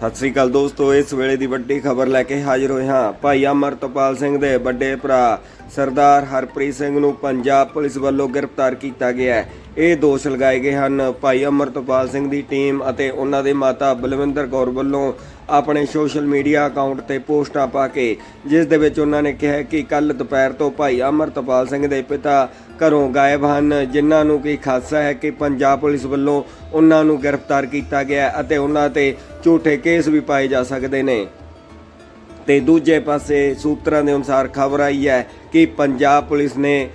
ਸਤਿ ਸ੍ਰੀ ਅਕਾਲ ਦੋਸਤੋ, ਇਸ ਵੇਲੇ ਦੀ ਵੱਡੀ ਖਬਰ ਲੈ ਕੇ ਹਾਜ਼ਰ ਹੋਏ ਹਾਂ। ਭਾਈ ਅਮਰਤਪਾਲ ਸਿੰਘ ਦੇ ਵੱਡੇ ਭਰਾ ਸਰਦਾਰ ਹਰਪ੍ਰੀਤ ਸਿੰਘ ਨੂੰ ਪੰਜਾਬ ਪੁਲਿਸ ਵੱਲੋਂ ਗ੍ਰਿਫਤਾਰ ਕੀਤਾ ਗਿਆ ਹੈ। ਇਹ ਦੋਸ਼ ਲਗਾਏ ਗਏ ਹਨ। ਭਾਈ ਅਮਰਤਪਾਲ ਸਿੰਘ ਦੀ ਟੀਮ ਅਤੇ ਉਹਨਾਂ ਦੇ ਮਾਤਾ ਬਲਵਿੰਦਰ ਕੌਰ ਵੱਲੋਂ ਆਪਣੇ ਸੋਸ਼ਲ ਮੀਡੀਆ ਅਕਾਊਂਟ ਤੇ ਪੋਸਟਾਂ ਪਾ ਕੇ, ਜਿਸ ਦੇ ਵਿੱਚ ਉਹਨਾਂ ਨੇ ਕਿਹਾ ਕਿ ਕੱਲ ਦੁਪਹਿਰ ਤੋਂ ਭਾਈ ਅਮਰਤਪਾਲ ਸਿੰਘ ਦੇ ਪਿਤਾ ਘਰੋਂ ਗਾਇਬ ਹਨ, ਜਿਨ੍ਹਾਂ ਨੂੰ ਕੀ ਖਾਸਾ ਹੈ ਕਿ ਪੰਜਾਬ ਪੁਲਿਸ ਵੱਲੋਂ ਉਹਨਾਂ ਨੂੰ ਗ੍ਰਿਫਤਾਰ ਕੀਤਾ ਗਿਆ ਅਤੇ ਉਹਨਾਂ ਤੇ ਝੂਠੇ ਕੇਸ ਵੀ ਪਾਏ ਜਾ ਸਕਦੇ ਨੇ। ਤੇ ਦੂਜੇ ਪਾਸੇ ਸੂਤਰਾਂ ਦੇ ਅਨੁਸਾਰ ਖਬਰ ਆਈ ਹੈ ਕਿ ਪੰਜਾਬ ਪੁਲਿਸ ਨੇ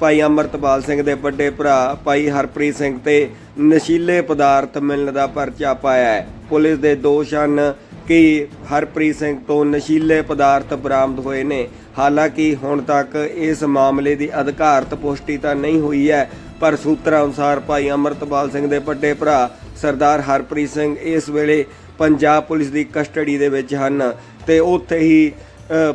ਭਾਈ ਅਮਰਤਪਾਲ ਸਿੰਘ ਦੇ ਵੱਡੇ ਭਰਾ, ਭਾਈ ਹਰਪ੍ਰੀਤ ਸਿੰਘ ਤੇ ਨਸ਼ੀਲੇ ਪਦਾਰਥ ਮਿਲਣ ਦਾ ਪਰਚਾ ਪਾਇਆ ਹੈ। ਪੁਲਿਸ ਦੇ ਦੋਸ਼ ਹਨ ਕਿ ਹਰਪ੍ਰੀਤ ਸਿੰਘ ਤੋਂ ਨਸ਼ੀਲੇ ਪਦਾਰਥ ਬਰਾਮਦ ਹੋਏ ਨੇ। ਹਾਲਾਂਕਿ ਹੁਣ ਤੱਕ ਇਸ ਮਾਮਲੇ ਦੀ ਅਧਿਕਾਰਤ ਪੁਸ਼ਟੀ ਤਾਂ ਨਹੀਂ ਹੋਈ ਹੈ, ਪਰ ਸੂਤਰਾਂ ਅਨੁਸਾਰ ਭਾਈ ਅਮਰਤਪਾਲ ਸਿੰਘ ਦੇ ਵੱਡੇ ਭਰਾ ਸਰਦਾਰ ਹਰਪ੍ਰੀਤ ਸਿੰਘ ਇਸ ਵੇਲੇ ਪੰਜਾਬ ਪੁਲਿਸ ਦੀ ਕਸਟਡੀ ਦੇ ਵਿੱਚ ਹਨ ਤੇ ਉੱਥੇ ਹੀ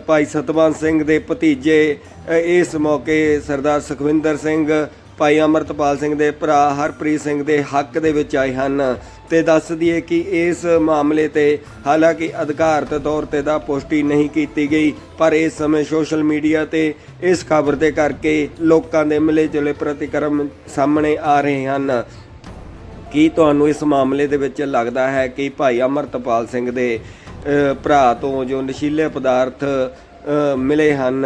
ਭਾਈ ਸਤਵੰਤ ਸਿੰਘ ਦੇ ਭਤੀਜੇ ਇਸ ਮੌਕੇ ਸਰਦਾਰ ਸੁਖਵਿੰਦਰ ਸਿੰਘ, ਭਾਈ ਅਮਰਤਪਾਲ ਸਿੰਘ ਦੇ ਭਰਾ ਹਰਪ੍ਰੀਤ ਸਿੰਘ ਦੇ ਹੱਕ ਦੇ ਵਿੱਚ ਆਏ ਹਨ ਤੇ ਦੱਸ ਦਈਏ ਕਿ ਇਸ ਮਾਮਲੇ ਤੇ ਹਾਲਾਂਕਿ ਅਧਿਕਾਰਤ ਤੌਰ ਤੇ ਦਾ ਪੁਸ਼ਟੀ ਨਹੀਂ ਕੀਤੀ ਗਈ, ਪਰ ਇਸ ਸਮੇਂ ਸੋਸ਼ਲ ਮੀਡੀਆ ਤੇ ਇਸ ਖਬਰ ਦੇ ਕਰਕੇ ਲੋਕਾਂ ਦੇ ਮਿਲੇ ਜੁਲੇ ਪ੍ਰਤੀਕਰਮ ਸਾਹਮਣੇ ਆ ਰਹੇ ਹਨ। ਕੀ ਤੁਹਾਨੂੰ ਇਸ ਮਾਮਲੇ ਦੇ ਵਿੱਚ ਲੱਗਦਾ ਹੈ ਕਿ ਭਾਈ ਅਮਰਤਪਾਲ ਸਿੰਘ ਦੇ ਭਰਾ ਤੋਂ ਜੋ ਨਸ਼ੀਲੇ ਪਦਾਰਥ ਅ, ਮਿਲੇ ਹਨ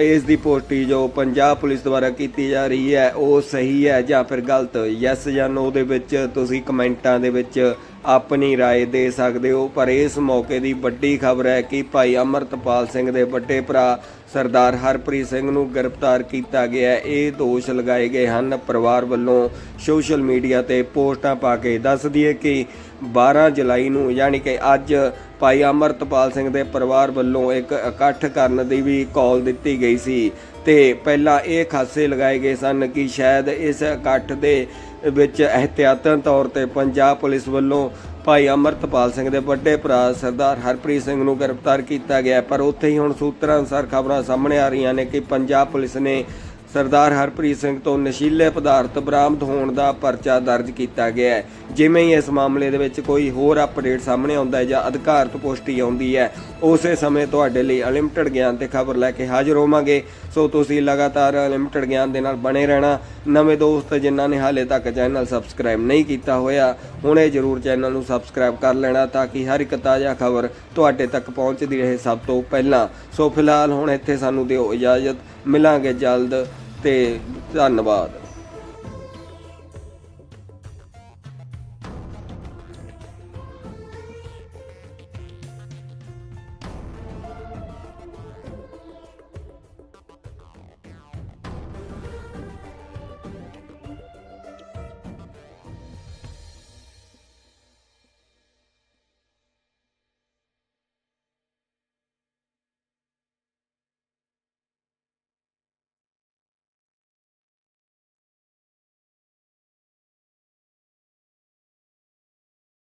ਇਸ ਦੀ ਪੁਸ਼ਟੀ ਜੋ ਪੰਜਾਬ ਪੁਲਿਸ ਦੁਆਰਾ ਕੀਤੀ ਜਾ ਰਹੀ ਹੈ ਉਹ ਸਹੀ ਹੈ ਜਾਂ ਫਿਰ ਗਲਤ ਯੈਸ ਜਾਂ ਨੋ ਦੇ ਵਿੱਚ ਤੁਸੀਂ ਕਮੈਂਟਾਂ ਦੇ ਵਿੱਚ ਆਪਣੀ رائے ਦੇ ਸਕਦੇ ਹੋ ਪਰ ਇਸ ਮੌਕੇ ਦੀ ਵੱਡੀ ਖਬਰ ਹੈ ਕਿ ਭਾਈ ਅਮਰਤਪਾਲ ਸਿੰਘ ਦੇ ਵੱਡੇ ਭਰਾ ਸਰਦਾਰ ਹਰਪ੍ਰੀਤ ਸਿੰਘ ਨੂੰ ਗ੍ਰਿਫਤਾਰ ਕੀਤਾ ਗਿਆ ਹੈ ਇਹ ਦੋਸ਼ ਲਗਾਏ ਗਏ ਹਨ ਪਰਿਵਾਰ ਵੱਲੋਂ ਸੋਸ਼ਲ ਮੀਡੀਆ ਤੇ ਪੋਸਟਾਂ ਪਾ ਕੇ ਦੱਸ ਦਈਏ ਕਿ 12 ਜੁਲਾਈ ਨੂੰ ਯਾਨੀ ਕਿ ਅੱਜ ਭਾਈ ਅਮਰਤਪਾਲ ਸਿੰਘ ਦੇ ਪਰਿਵਾਰ ਵੱਲੋਂ ਇੱਕ ਇਕੱਠ ਕਰਨ ਦੀ ਵੀ ਕਾਲ ਦਿੱਤੀ ਗਈ ਸੀ ਤੇ ਪਹਿਲਾਂ ਇਹ ਖਾਸੇ ਲਗਾਏ ਗਏ ਸਨ ਕਿ ਸ਼ਾਇਦ ਇਸ ਇਕੱਠ ਦੇ ਵਿੱਚ ਅਹਤਿਆਤਨ ਤੌਰ ਤੇ ਪੰਜਾਬ ਪੁਲਿਸ ਵੱਲੋਂ ਭਾਈ ਅਮਰਤਪਾਲ ਸਿੰਘ ਦੇ ਵੱਡੇ ਭਰਾ ਸਰਦਾਰ ਹਰਪ੍ਰੀਤ ਸਿੰਘ ਨੂੰ ਗ੍ਰਿਫਤਾਰ ਕੀਤਾ ਗਿਆ ਪਰ ਉੱਥੇ ਹੀ ਹੁਣ ਸੂਤਰਾਂ ਅਨੁਸਾਰ ਖਬਰਾਂ ਸਾਹਮਣੇ ਆ ਰਹੀਆਂ ਨੇ ਕਿ ਪੰਜਾਬ ਪੁਲਿਸ ਨੇ ਸਰਦਾਰ ਹਰਪ੍ਰੀਤ ਸਿੰਘ ਤੋਂ ਨਸ਼ੀਲੇ ਪਦਾਰਥ ਬਰਾਮਦ ਹੋਣ ਦਾ ਪਰਚਾ ਦਰਜ ਕੀਤਾ ਗਿਆ ਹੈ। ਜਿਵੇਂ ਹੀ ਇਸ ਮਾਮਲੇ ਦੇ ਵਿੱਚ ਕੋਈ ਹੋਰ ਅਪਡੇਟ ਸਾਹਮਣੇ ਆਉਂਦਾ ਹੈ ਜਾਂ ਅਧਿਕਾਰਤ ਪੁਸ਼ਟੀ ਆਉਂਦੀ ਹੈ, ਉਸੇ ਸਮੇਂ ਤੁਹਾਡੇ ਲਈ ਅਨਲਿਮਟਿਡ ਗਿਆਨ ਤੇ ਖਬਰ ਲੈ ਕੇ ਹਾਜ਼ਰ ਹੋਵਾਂਗੇ। ਸੋ ਤੁਸੀਂ ਲਗਾਤਾਰ ਅਨਲਿਮਟਿਡ ਗਿਆਨ ਦੇ ਨਾਲ ਬਣੇ ਰਹਿਣਾ। ਨਵੇਂ ਦੋਸਤ ਜਿਨ੍ਹਾਂ ਨੇ ਹਾਲੇ ਤੱਕ ਚੈਨਲ ਸਬਸਕ੍ਰਾਈਬ ਨਹੀਂ ਕੀਤਾ ਹੋਇਆ, ਹੁਣੇ ਜਰੂਰ ਚੈਨਲ ਨੂੰ ਸਬਸਕ੍ਰਾਈਬ ਕਰ ਲੈਣਾ ਤਾਂ ਕਿ ਹਰ ਇੱਕ ਤਾਜ਼ਾ ਖਬਰ ਤੁਹਾਡੇ ਤੱਕ ਪਹੁੰਚਦੀ ਰਹੇ ਸਭ ਤੋਂ ਪਹਿਲਾਂ। ਸੋ ਫਿਲਹਾਲ ਹੁਣ ਇੱਥੇ ਸਾਨੂੰ ਦਿਓ ਇਜਾਜ਼ਤ। ਮਿਲਾਂਗੇ ਜਲਦ ਤੇ ਧੰਨਵਾਦ।